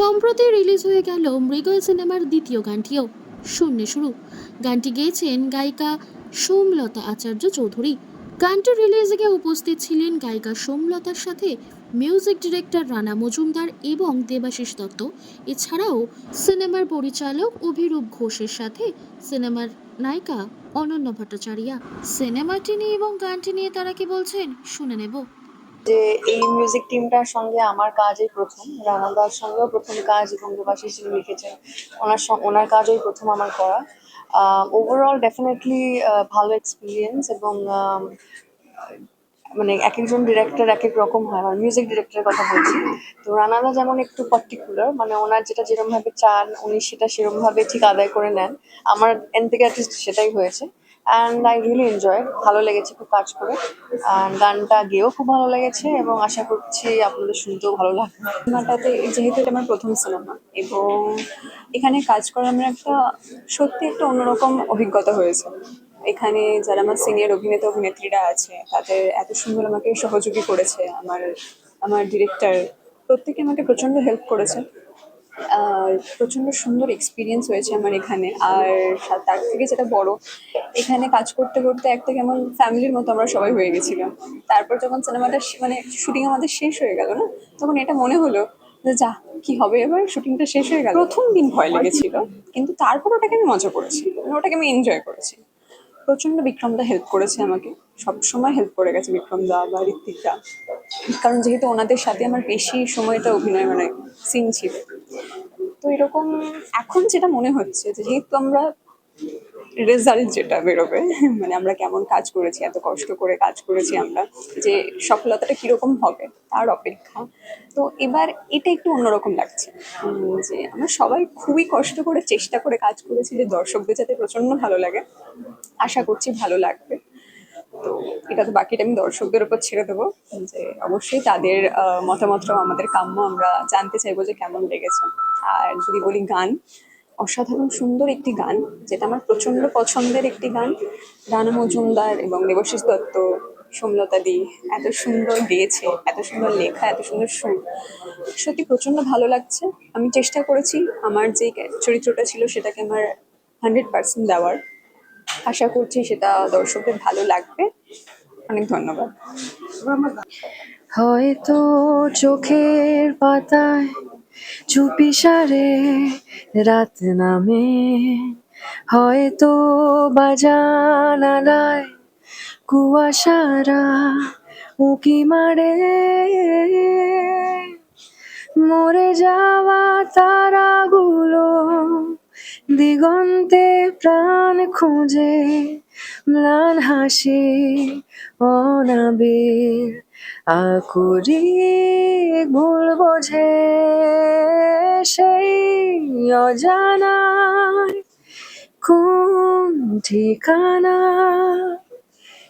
সম্প্রতি রিলিজ হয়ে গেল মৃগল সিনেমার দ্বিতীয় গানটিও। শূন্য শুরু। গানটি গেয়েছেন গায়িকা সোমলতা আচার্য চৌধুরী। গানটি রিলিজে উপস্থিত ছিলেন গায়িকা সোমলতার সাথে মিউজিক ডিরেক্টর রানা মজুমদার এবং দেবাশিস দত্ত। এছাড়াও সিনেমার পরিচালক অভিরূপ ঘোষের সাথে সিনেমার নায়িকা অনন্য ভট্টাচার্যা। সিনেমাটি নিয়ে এবং গানটি নিয়ে তারা কি বলছেন শুনে নেব। যে এই মিউজিক টিমটার সঙ্গে আমার কাজই প্রথম রানাদার সঙ্গেও প্রথম কাজ এবং দেবাশিস যিনি লিখেছেন, ওনার ওনার কাজই প্রথম আমার করা। ওভারঅল ডেফিনেটলি ভালো এক্সপিরিয়েন্স এবং মানে এক একজন ডিরেক্টর এক এক রকম হয়। আমার মিউজিক ডিরেক্টরের কথা বলছি। তো রানাদা যেমন একটু পার্টিকুলার মানে ওনার যেটা যেরমভাবে চান, উনি সেটা সেরমভাবে ঠিক আদায় করে নেন। আমার এন থেকে সেটাই হয়েছে। অ্যান্ড আই রিয়েলি এনজয় ভালো লেগেছে খুব কাজ করে। গানটা গেয়েও খুব ভালো লেগেছে এবং আশা করছি আপনাদের শুনতেও ভালো লাগবে। সিনেমাটাতে যেহেতু এটা আমার প্রথম সিনেমা এবং এখানে কাজ করার আমার একটা সত্যি একটা অন্যরকম অভিজ্ঞতা হয়েছে। এখানে যারা আমার সিনিয়র অভিনেতা, অভিনেত্রীরা আছে, তাদের এত সুন্দর আমাকে সহযোগী করেছে। আমার আমার ডিরেক্টর প্রত্যেকে আমাকে প্রচণ্ড হেল্প করেছে। আর প্রচণ্ড সুন্দর এক্সপিরিয়েন্স হয়েছে আমার এখানে। আর তার থেকে যেটা বড়, এখানে কাজ করতে করতে একটা কেমন ফ্যামিলির মতো আমরা সবাই হয়ে গেছিলাম। তারপর যখন সিনেমাটা মানে শুটিং আমাদের শেষ হয়ে গেল না, তখন এটা মনে হলো যে যা, কি হবে এবার? শুটিংটা শেষ হয়ে গেল। প্রথম দিন ভয় লেগেছিল, কিন্তু তারপর ওটাকে আমি মজা করেছি, ওটাকে আমি এনজয় করেছি। প্রচণ্ড বিক্রমদা হেল্প করেছে আমাকে। সবসময় হেল্প করে গেছে বিক্রমদা বা ঋত্বিকদা কারণ যেহেতু ওনাদের সাথে আমার বেশি সময়টা অভিনয় মানে সিন ছিল। তো এরকম এখন যেটা মনে হচ্ছে যেহেতু আমরা রেজাল্ট যেটা বেরোবে মানে আমরা কেমন কাজ করেছি এত কষ্ট করে কাজ করেছি আমরা যে সফলতাটা কীরকম হবে তার অপেক্ষা। তো এবার এটা একটু অন্যরকম লাগছে যে আমরা সবাই খুবই কষ্ট করে চেষ্টা করে কাজ করেছি যে দর্শকদের যাতে প্রচণ্ড ভালো লাগে। আশা করছি ভালো লাগবে। তো এটা তো বাকিটা আমি দর্শকদের উপর ছেড়ে দেবো যে অবশ্যই তাদের আহ, মতামতটাও আমাদের কাম্য আমরা জানতে চাইব যে কেমন লেগেছে। আর যদি বলি গান অসাধারণ সুন্দর একটি গান, যেটা আমার প্রচণ্ড পছন্দের একটি গান। রানা মজুমদার এবং দেবশিস দত্ত সোমলতা দি এত সুন্দর গেয়েছে, এত সুন্দর লেখা, এত সুন্দর সুর। সত্যি প্রচণ্ড ভালো লাগছে। আমি চেষ্টা করেছি, আমার যে চরিত্রটা ছিল সেটাকে আমার হান্ড্রেড পার্সেন্ট দেওয়ার। আশা করছি সেটা দর্শকদের ভালো লাগবে। অনেক ধন্যবাদ। হয়তো চোখের পাতায় চুপি সারে রাত নামে। হয়তো বাজানালায় কুয়াশারা উকি মারে। মরে যাওয়া তারাগুলো দিগন্তে প্রাণ খুঁজে। ম্লান হাসি অনাবির আকুরি ভুল বোঝে। সেই অজানায় কোন ঠিকানা?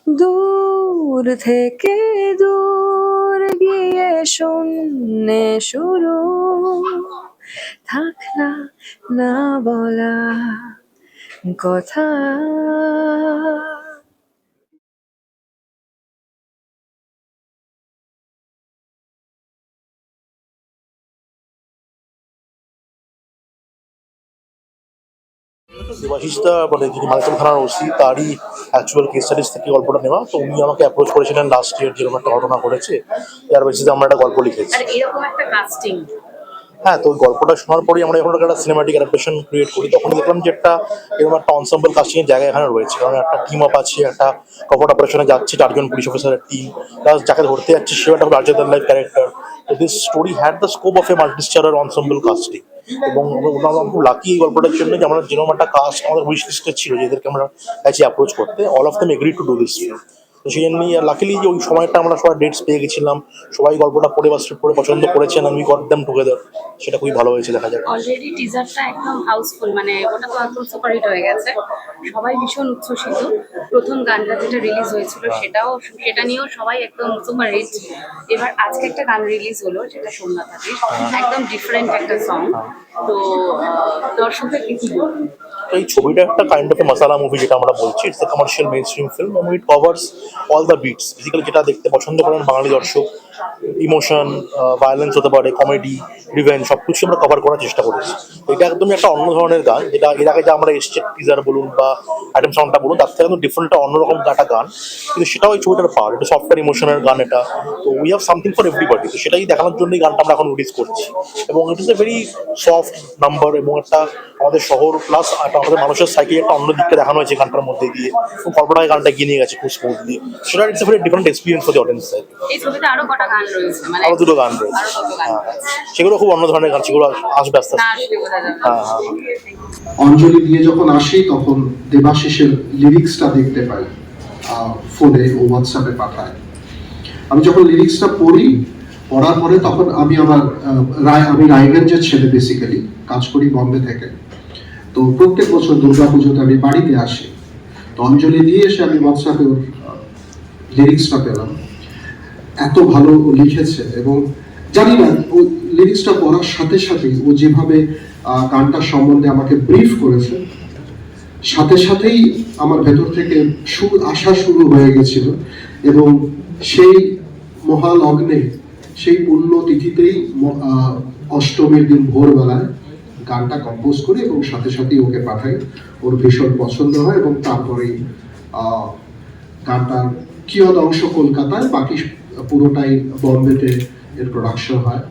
দূর থেকে দূর গিয়ে শূন্যে শুরু। থাক না না বলা কথা। দেবাশিসদা মানে যিনি মানিকতলা থানার ওসি তারই অ্যাকচুয়াল কেস স্টাডিজ থেকে গল্পটা নেওয়া। তো উনি আমাকে অ্যাপ্রোচ করেছিলেন লাস্ট ইয়ার যেরকম একটা ঘটনা ঘটেছে। তার বেসিসে আমরা একটা গল্প লিখেছি। আর এরকম একটা কাস্টিং হ্যাঁ তো ওই গল্পটা শোনার পরেই আমরা যখন একটা সিনেমাটিক অ্যাডাপ্টেশন ক্রিয়েট করি তখন দেখলাম যে একটা এরকম একটা অনসাম্বল কাস্টিং এর জায়গা এখানে রয়েছে। কারণ একটা টিম আপ আছে একটা কভার অপারেশনে যাচ্ছে চারজন পুলিশ অফিসারের টিম প্লাস যাকে ধরতে যাচ্ছে সেও একটা than life character this story had the scope of a multistarrer ensemble casting এবং আমরা আমরা আমরা খুব লাকি এই গল্পটার জন্য যে আমরা যেরকম একটা কাস্ট আমাদের উইশ লিস্টে ছিল, যে এদেরকে আমরা কাছে অ্যাপ্রোচ করতে all of them agree to do this তো সেই জন্য লাকিলি যে ওই সময়টা আমরা সবাই ডেটস পেয়ে গেছিলাম সবাই গল্পটা পড়ে বা পড়ে পছন্দ করেছেন আমি গট দেম টুগেদার সেটা খুবই ভালো হয়েছে দেখা যাক। অলরেডি টিজারটা একদম হাউসফুল মানে ওটা তো একদম সুপারহিট হয়ে গেছে। সবাই ভীষণ উচ্ছ্বসিত। প্রথম গানটা যেটা রিলিজ হয়েছিল সেটাও সেটা নিয়েও সবাই একদম সুপারহিট এবার আজকে একটা গান রিলিজ হলো যেটা সোমনাথাদের একদম ডিফারেন্ট একটা সং তো আহ, দর্শকদের কি বলব? এই ছবিটা একটা কাইন্ড অফ মশালা মুভি যেটা আমরা বলছি। It's a commercial mainstream film এবং it covers all the beats basically যেটা দেখতে পছন্দ করেন বাঙালি দর্শক। ইমোশন ভায়োলেন্স হতে পারে কমেডি রিভেন সব কিছু আমরা কভার করার চেষ্টা করেছি। এটা একদমই একটা অন্য ধরনের গান, যেটা এর আগে যা আমরা এসছে টিজার বলুন বা আইটেম সাউন্ডটা বলুন, তার থেকে একদম ডিফারেন্ট অন্যরকম একটা গান। কিন্তু সেটাও এই ছবিটার পাওয়ার এটা সফটওয়্যার ইমোশনের গান এটা। তো we have something for everybody তো সেটাই দেখানোর জন্যই গানটা আমরা এখন রিলিজ করছি। এবং it is a very soft number এবং একটা আমাদের শহর প্লাস একটা আমাদের মানুষের সাইকেল একটা অন্য দিকটা দেখানো হয়েছে গানটার মধ্যে দিয়ে। গল্পটাকে গানটা গিয়ে নিয়ে গেছে খুব স্মুথলি সেটা it's a very different experience for the audience এই ছবিতে আরও কটা গান রয়েছে মানে আরও দুটো গান রয়েছে। গান হ্যাঁ রয়েছে? সেগুলো খুব অন্য ধরনের গান সেগুলো আসবে আস্তে আস্তে। হ্যাঁ হ্যাঁ অঞ্জলি দিয়ে যখন আসি তখন দেবাশিসের লিরিক্সটা দেখতে পাই ফোনে ও হোয়াটসঅ্যাপে পাঠায়। আমি যখন লিরিক্সটা পড়ি পড়ার পরে তখন আমি আমার রায় আমি রায়গঞ্জের ছেলে বেসিক্যালি কাজ করি বম্বে থেকে। তো প্রত্যেক বছর দুর্গা পুজোতে আমি বাড়িতে আসি। তো অঞ্জলি দিয়ে এসে আমি হোয়াটসঅ্যাপে ওর লিরিক্সটা পেলাম। এত ভালো লিখেছে এবং জানি না, ও লিরিক্সটা পড়ার সাথে সাথেই ও যেভাবে গানটা সম্বন্ধে আমাকে ব্রিফ করেছে, সাথে সাথেই আমার ভেতর থেকে সুর আসা শুরু হয়ে গেছিল এবং সেই মহালগ্নে, সেই পুণ্য তিথিতেই অষ্টমীর দিন ভোরবেলায় গানটা কম্পোজ করি এবং সাথে সাথেই ওকে পাঠাই। ওর ভীষণ পছন্দ হয় এবং তারপরেই গানটার কিয়দ অংশ কলকাতায়, বাকি পুরোটাই বম্বেতে এর প্রোডাকশন হয়।